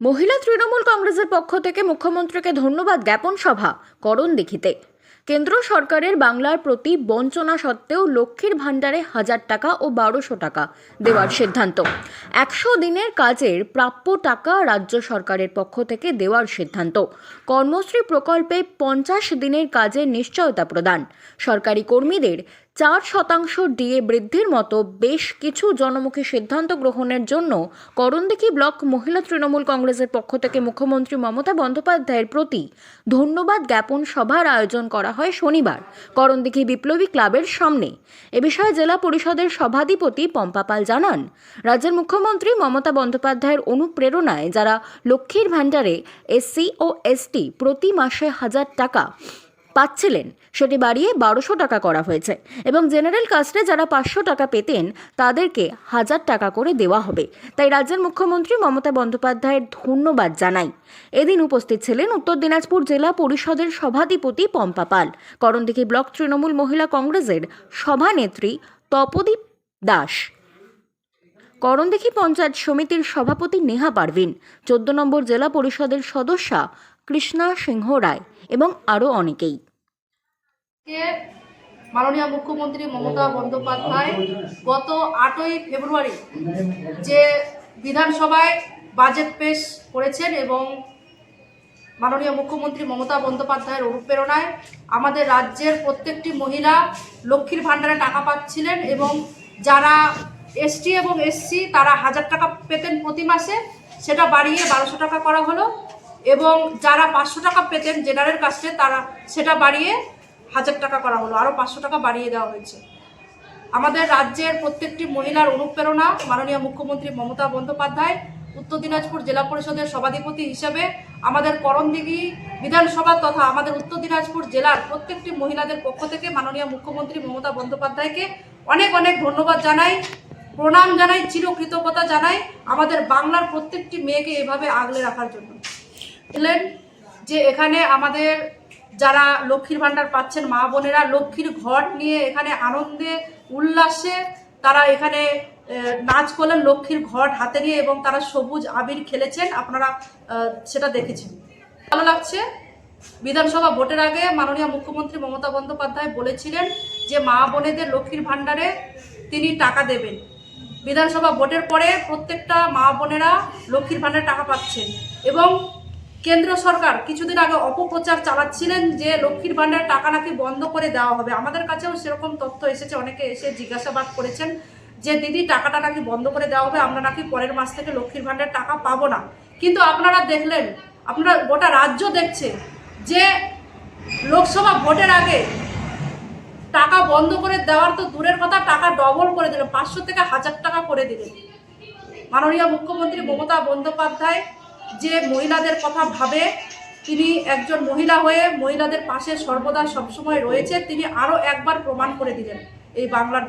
মহিলা তৃণমূল কংগ্রেসের পক্ষ থেকে মুখ্যমন্ত্রীকে ধন্যবাদ জ্ঞাপন সভা, করণ দেখিতে। কেন্দ্র সরকারের বাংলার প্রতি বঞ্চনা সত্ত্বেও লক্ষ্মীর ভাণ্ডারে হাজার টাকা ও বারোশো টাকা দেওয়ার সিদ্ধান্ত। একশো দিনের কাজের প্রাপ্য টাকা রাজ্য সরকারের পক্ষ থেকে দেওয়ার সিদ্ধান্ত। কর্মশ্রী প্রকল্পে পঞ্চাশ দিনের কাজের নিশ্চয়তা প্রদান। সরকারি কর্মীদের চার শতাংশ ডিএ বৃদ্ধির মতো বেশ কিছু জনমুখী সিদ্ধান্ত গ্রহণের জন্য করণদিঘি ব্লক মহিলা তৃণমূল কংগ্রেসের পক্ষ থেকে মুখ্যমন্ত্রী মমতা বন্দ্যোপাধ্যায়ের প্রতি ধন্যবাদ জ্ঞাপন সভার আয়োজন করা হয় শনিবার, করণদিঘি বিপ্লবী ক্লাবের সামনে। এ বিষয়ে জেলা পরিষদের সভাধিপতি পম্পা পাল জানান, রাজ্যের মুখ্যমন্ত্রী মমতা বন্দ্যোপাধ্যায়ের অনুপ্রেরণায় যারা লক্ষ্মীর ভাণ্ডারে এসসি ও এসটি প্রতি মাসে হাজার টাকা পাচ্ছিলেন, সেটি বাড়িয়ে বারোশো টাকা করা হয়েছে এবং জেনারেল কাস্টে যারা পাঁচশো টাকা পেতেন, তাদেরকে হাজার টাকা করে দেওয়া হবে। তাই রাজ্যের মুখ্যমন্ত্রী মমতা বন্দ্যোপাধ্যায়ের ধন্যবাদ জানাই। এদিন উপস্থিত ছিলেন উত্তর দিনাজপুর জেলা পরিষদের সভাধিপতি পম্পা পাল। করণদিঘি ব্লক তৃণমূল মহিলা কংগ্রেসের সভানেত্রী তপদীপ দাস। করণদিঘি পঞ্চায়েত সমিতির সভাপতি নেহা পারভিন। চোদ্দ নম্বর জেলা পরিষদের সদস্যা কৃষ্ণা সিংহ রায় এবং আরও অনেকেই। কে মাননীয় মুখ্যমন্ত্রী মমতা বন্দ্যোপাধ্যায় গত আটই ফেব্রুয়ারি যে বিধানসভায় বাজেট পেশ করেছেন এবং মাননীয় মুখ্যমন্ত্রী মমতা বন্দ্যোপাধ্যায়ের অনুপ্রেরণায় আমাদের রাজ্যের প্রত্যেকটি মহিলা লক্ষ্মীর ভাণ্ডারে টাকা পাচ্ছিলেন এবং যারা এসটি এবং এসসি তারা হাজার টাকা পেতেন প্রতি মাসে, সেটা বাড়িয়ে বারোশো টাকা করা হলো এবং যারা পাঁচশো টাকা পেতেন জেনারেল কাস্টে তারা সেটা বাড়িয়ে হাজার টাকা করা হলো আরও পাঁচশো টাকা বাড়িয়ে দেওয়া হয়েছে। আমাদের রাজ্যের প্রত্যেকটি মহিলার অনুপ্রেরণা মাননীয় মুখ্যমন্ত্রী মমতা বন্দ্যোপাধ্যায়, উত্তর দিনাজপুর জেলা পরিষদের সভাধিপতি হিসেবে আমাদের করণদিঘি বিধানসভা তথা আমাদের উত্তর দিনাজপুর জেলার প্রত্যেকটি মহিলাদের পক্ষ থেকে মাননীয় মুখ্যমন্ত্রী মমতা বন্দ্যোপাধ্যায়কে অনেক অনেক ধন্যবাদ জানাই, প্রণাম জানাই, চিরকৃতজ্ঞতা জানাই আমাদের বাংলার প্রত্যেকটি মেয়েকে এভাবে আগলে রাখার জন্য। যে এখানে আমাদের যারা লক্ষ্মীর ভাণ্ডার পাচ্ছেন, মা বোনেরা লক্ষ্মীর ঘট নিয়ে এখানে আনন্দে, উল্লাসে তারা এখানে নাচ করলেন লক্ষ্মীর ঘট হাতে নিয়ে এবং তারা সবুজ আবির খেলেছেন। আপনারা সেটা দেখেছেন। ভালো লাগছে? বিধানসভা ভোটের আগে মাননীয় মুখ্যমন্ত্রী মমতা বন্দ্যোপাধ্যায় বলেছিলেন যে, মা বোনেদের লক্ষ্মীর ভাণ্ডারে তিনি টাকা দেবেন। বিধানসভা ভোটের পরে প্রত্যেকটা মা বোনেরা লক্ষ্মীর ভাণ্ডারে টাকা পাচ্ছেন এবং কেন্দ্র সরকার কিছুদিন আগে অপপ্রচার চালাচ্ছিলেন যে লক্ষ্মীর ভাণ্ডার টাকা নাকি বন্ধ করে দেওয়া হবে। আমাদের কাছেও সেরকম তথ্য এসেছে, অনেকে এসে জিজ্ঞাসাবাদ করেছেন যে, দিদি, টাকাটা নাকি বন্ধ করে দেওয়া হবে, আমরা নাকি পরের মাস থেকে লক্ষ্মীর ভাণ্ডার টাকা পাবো না। কিন্তু আপনারা দেখলেন, আপনারা গোটা রাজ্য দেখছে যে লোকসভা ভোটের আগে টাকা বন্ধ করে দেওয়ার তো দূরের কথা, টাকা ডবল করে দিলেন, পাঁচশো থেকে হাজার টাকা করে দিলেন। মাননীয় মুখ্যমন্ত্রী মমতা বন্দ্যোপাধ্যায় যে মহিলাদের কথা ভাবে, তিনি একজন মহিলা হয়ে মহিলাদের পাশে সর্বদা সবসময় রয়েছে, তিনি আরও একবার প্রমাণ করে দিলেন এই বাংলার।